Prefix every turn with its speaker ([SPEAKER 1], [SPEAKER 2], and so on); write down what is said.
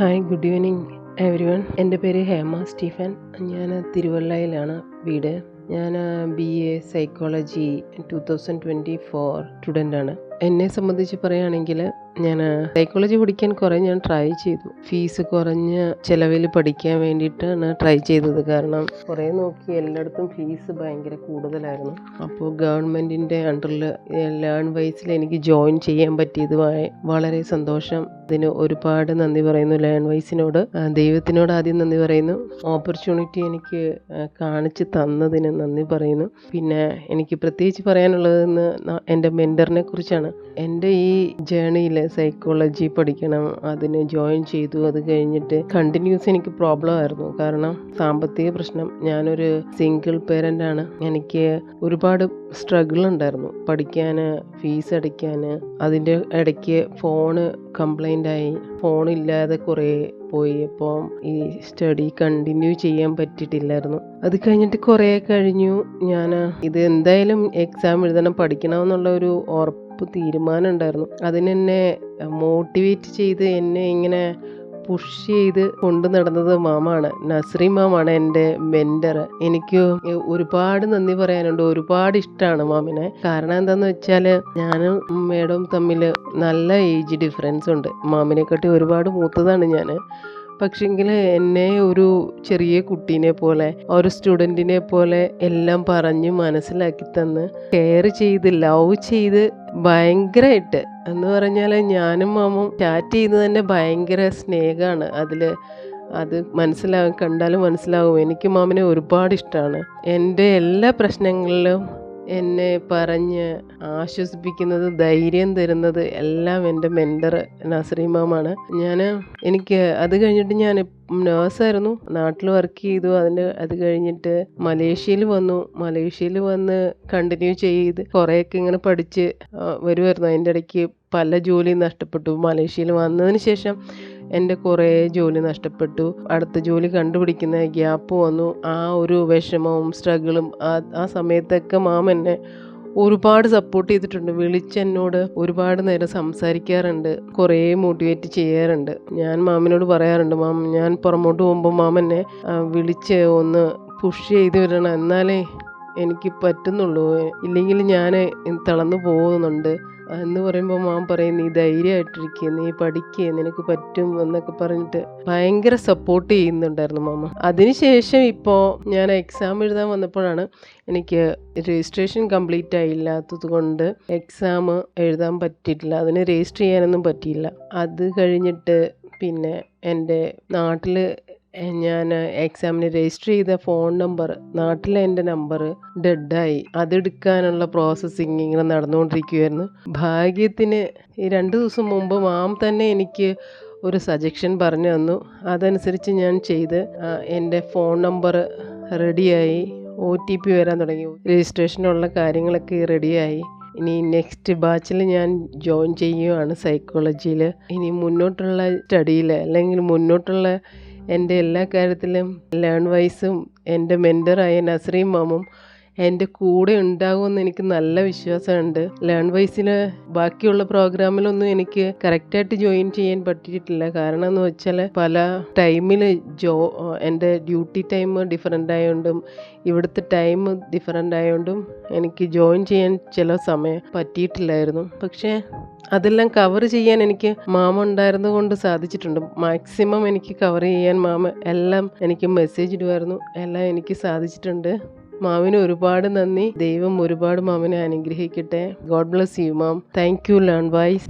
[SPEAKER 1] Hi good evening everyone എന്റെ പേര് Hema Stephen. ഞാൻ തിരുവല്ലയിലാണ് വീട്. ഞാൻ B A psychology two thousand twenty four സ്റ്റുഡന്റാണ് എന്നെ സംബന്ധിച്ച് പറയുകയാണെങ്കിൽ ഞാൻ സൈക്കോളജി പഠിക്കാൻ കുറേ ഞാൻ ട്രൈ ചെയ്തു. ഫീസ് കുറഞ്ഞ ചിലവിൽ പഠിക്കാൻ വേണ്ടിയിട്ടാണ് ട്രൈ ചെയ്തത്. കാരണം കുറേ നോക്കി എല്ലായിടത്തും ഫീസ് ഭയങ്കര കൂടുതലായിരുന്നു. അപ്പോൾ ഗവൺമെന്റിന്റെ അണ്ടറിൽ ലേൺ വൈസിൽ എനിക്ക് ജോയിൻ ചെയ്യാൻ പറ്റിയത് വളരെ സന്തോഷം. അതിന് ഒരുപാട് നന്ദി പറയുന്നു. ലേൺ വൈസിനോട് ദൈവത്തിനോട് ആദ്യം നന്ദി പറയുന്നു. ഓപ്പർച്യൂണിറ്റി എനിക്ക് കാണിച്ചു തന്നതിന് നന്ദി പറയുന്നു. പിന്നെ എനിക്ക് പ്രത്യേകിച്ച് പറയാനുള്ളതെന്ന് എന്റെ മെന്ററിനെ കുറിച്ചാണ് എന്റെ ഈ ജേണിയിൽ സൈക്കോളജി പഠിക്കണം അതിന് ജോയിൻ ചെയ്തു അത് കഴിഞ്ഞിട്ട് കണ്ടിന്യൂസ് എനിക്ക് പ്രോബ്ലം ആയിരുന്നു. കാരണം സാമ്പത്തിക പ്രശ്നം. ഞാനൊരു സിംഗിൾ പേരന്റ് ആണ്. എനിക്ക് ഒരുപാട് സ്ട്രഗിൾ ഉണ്ടായിരുന്നു. പഠിക്കാൻ ഫീസ് അടയ്ക്കാൻ അതിന്റെ ഇടയ്ക്ക് ഫോണ് കംപ്ലൈന്റ് ആയി. ഫോണില്ലാതെ കുറേ പോയി. അപ്പോൾ ഈ സ്റ്റഡി കണ്ടിന്യൂ ചെയ്യാൻ പറ്റിയിട്ടില്ലായിരുന്നു. അത് കഴിഞ്ഞിട്ട് കുറേ കഴിഞ്ഞു. ഞാൻ ഇത് എന്തായാലും എക്സാം എഴുതണം പഠിക്കണം എന്നുള്ള ഒരു ഉറപ്പ് തീരുമാനം ഉണ്ടായിരുന്നു അതിനെന്നെ മോട്ടിവേറ്റ് ചെയ്ത് എന്നെ ഇങ്ങനെ പുഷ് ചെയ്ത് കൊണ്ടു നടന്നത് മാമാണ്. നസ്രി മാമാണ് എന്റെ മെന്റർ എനിക്ക് ഒരുപാട് നന്ദി പറയാനുണ്ട്. ഒരുപാട് ഇഷ്ടമാണ് മാമിനെ. കാരണം എന്താന്ന് വെച്ചാൽ ഞാനും മേഡവും തമ്മിൽ നല്ല ഏജ് ഡിഫറൻസ് ഉണ്ട്. മാമിനെക്കാട്ടി ഒരുപാട് മൂത്തതാണ് ഞാൻ പക്ഷെങ്കിൽ എന്നെ ഒരു ചെറിയ കുട്ടീനെ പോലെ ഒരു സ്റ്റുഡന്റിനെ പോലെ എല്ലാം പറഞ്ഞ് മനസ്സിലാക്കി തന്ന് കെയർ ചെയ്ത് ലവ് ചെയ്ത് ഭയങ്കരമായിട്ട് എന്ന് പറഞ്ഞാൽ ഞാനും മാമും ചാറ്റ് ചെയ്യുന്നത് തന്നെ ഭയങ്കര സ്നേഹമാണ് അതിൽ അത് മനസ്സിലാകും കണ്ടാലും മനസ്സിലാകും എനിക്ക് മാമിനെ ഒരുപാട് ഇഷ്ടമാണ് എന്റെ എല്ലാ പ്രശ്നങ്ങളിലും എന്നെ പറഞ്ഞ് ആശ്വസിപ്പിക്കുന്നത് ധൈര്യം തരുന്നത് എല്ലാം എന്റെ മെന്റർ നസ്രീം മാമാണ് ഞാൻ എനിക്ക് അത് കഴിഞ്ഞിട്ട് ഞാൻ നേഴ്സായിരുന്നു നാട്ടിൽ വർക്ക് ചെയ്തു. അതിന്റെ അത് കഴിഞ്ഞിട്ട് മലേഷ്യയിൽ വന്നു. മലേഷ്യയിൽ വന്ന് കണ്ടിന്യൂ ചെയ്ത് കുറേയൊക്കെ ഇങ്ങനെ പഠിച്ച് വരുമായിരുന്നു അതിന്റെ ഇടയ്ക്ക് പല ജോലിയും നഷ്ടപ്പെട്ടു. മലേഷ്യയിൽ വന്നതിന് ശേഷം എന്റെ കുറേ ജോലി നഷ്ടപ്പെട്ടു. അടുത്ത ജോലി കണ്ടുപിടിക്കുന്ന ഗ്യാപ്പ് വന്നു. ആ ഒരു വിഷമവും സ്ട്രഗിളും ആ സമയത്തൊക്കെ മാം എന്നെ ഒരുപാട് സപ്പോർട്ട് ചെയ്തിട്ടുണ്ട്. വിളിച്ചെന്നോട് ഒരുപാട് നേരം സംസാരിക്കാറുണ്ട്. കുറേ മോട്ടിവേറ്റ് ചെയ്യാറുണ്ട്. ഞാൻ മാമിനോട് പറയാറുണ്ട് മാം ഞാൻ പുറമോട്ട് പോകുമ്പോൾ മാം എന്നെ വിളിച്ച് ഒന്ന് പുഷ് ചെയ്ത് വരണം എന്നാലേ എനിക്ക് പറ്റുന്നുള്ളൂ. ഇല്ലെങ്കിൽ ഞാൻ തളർന്നു പോകുന്നുണ്ട്. എന്ന് പറയുമ്പോൾ മാം പറയും നീ ധൈര്യമായിട്ടിരിക്കുക നീ പഠിക്കുക നിനക്ക് പറ്റും എന്നൊക്കെ പറഞ്ഞിട്ട് ഭയങ്കര സപ്പോർട്ട് ചെയ്യുന്നുണ്ടായിരുന്നു മാമ. അതിനുശേഷം ഇപ്പോൾ ഞാൻ എക്സാം എഴുതാൻ വന്നപ്പോഴാണ് എനിക്ക് രജിസ്ട്രേഷൻ കംപ്ലീറ്റ് ആയില്ലാത്തത് കൊണ്ട് എക്സാം എഴുതാൻ പറ്റിയിട്ടില്ല. അതിന് രജിസ്റ്റർ ചെയ്യാനൊന്നും പറ്റിയില്ല. അത് കഴിഞ്ഞിട്ട് പിന്നെ എന്റെ നാട്ടിൽ ഞാൻ എക്സാമിന് രജിസ്റ്റർ ചെയ്ത ഫോൺ നമ്പർ നാട്ടിലെ എന്റെ നമ്പർ ഡെഡായി അതെടുക്കാനുള്ള പ്രോസസ്സിങ് ഇങ്ങനെ നടന്നുകൊണ്ടിരിക്കുകയായിരുന്നു ഭാഗ്യത്തിന് ഈ രണ്ട് ദിവസം മുമ്പ് മാം തന്നെ എനിക്ക് ഒരു സജഷൻ പറഞ്ഞു തന്നു. അതനുസരിച്ച് ഞാൻ ചെയ്ത് എന്റെ ഫോൺ നമ്പർ റെഡിയായി ഒ ടി പി വരാൻ തുടങ്ങി. രജിസ്ട്രേഷനുള്ള കാര്യങ്ങളൊക്കെ റെഡിയായി ഇനി നെക്സ്റ്റ് ബാച്ചിൽ ഞാൻ ജോയിൻ ചെയ്യുകയാണ് സൈക്കോളജിയിൽ ഇനി മുന്നോട്ടുള്ള സ്റ്റഡിയിൽ അല്ലെങ്കിൽ മുന്നോട്ടുള്ള എന്റെ എല്ലാ കാര്യത്തിലും ലേൺ വൈസും എന്റെ മെന്ററായ നസ്രീം മാമും എന്റെ കൂടെ ഉണ്ടാകുമെന്ന് എനിക്ക് നല്ല വിശ്വാസമുണ്ട്. ലേൺ വൈസിൽ ബാക്കിയുള്ള പ്രോഗ്രാമിലൊന്നും എനിക്ക് കറക്റ്റായിട്ട് ജോയിൻ ചെയ്യാൻ പറ്റിയിട്ടില്ല. കാരണം എന്ന് വെച്ചാൽ പല ടൈമിൽ ജോ എന്റെ ഡ്യൂട്ടി ടൈം ഡിഫറെന്റ് ആയതുകൊണ്ടും ഇവിടുത്തെ ടൈം ഡിഫറെന്റ് ആയതുകൊണ്ടും എനിക്ക് ജോയിൻ ചെയ്യാൻ ചില സമയം പറ്റിയിട്ടില്ലായിരുന്നു. പക്ഷേ അതെല്ലാം കവർ ചെയ്യാൻ എനിക്ക് മാമ ഉണ്ടായിരുന്നത് കൊണ്ട് സാധിച്ചിട്ടുണ്ട്. മാക്സിമം എനിക്ക് കവർ ചെയ്യാൻ മാമ എല്ലാം എനിക്ക് മെസ്സേജ് ഇടുമായിരുന്നു. എല്ലാം എനിക്ക് സാധിച്ചിട്ടുണ്ട്. മാമിന് ഒരുപാട് നന്ദി. ദൈവം ഒരുപാട് മാമിനെ അനുഗ്രഹിക്കട്ടെ. God bless you ma'am thank you learn wise